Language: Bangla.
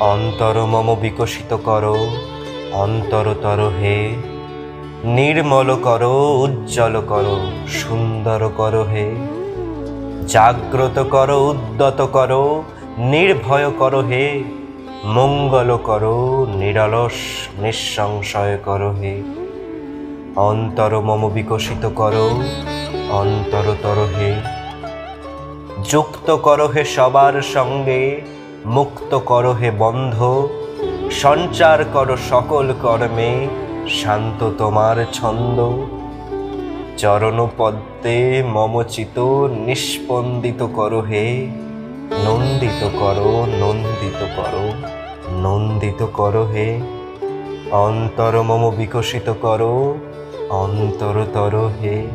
অন্তর মম বিকশিত করো অন্তরতর হে। নির্মল করো, উজ্জ্বল করো, সুন্দর করো হে। জাগ্রত করো, উদ্যত করো, নির্ভয় করো হে। মঙ্গল করো, নিরলস, নিঃসংশয় করো হে। অন্তর মম বিকশিত করো অন্তরতর হে। যুক্ত করো হে সবার সঙ্গে মুক্ত করো হে বন্ধ, সঞ্চার করো সকল কর্মে, শান্ত তোমার ছন্দ। চরণ পদ্মে মমচিত, নিষ্পন্দিত করো হে, নন্দিত করো নন্দিত করো নন্দিত করো হে। অন্তর মম বিকশিত করো, অন্তরতর হে।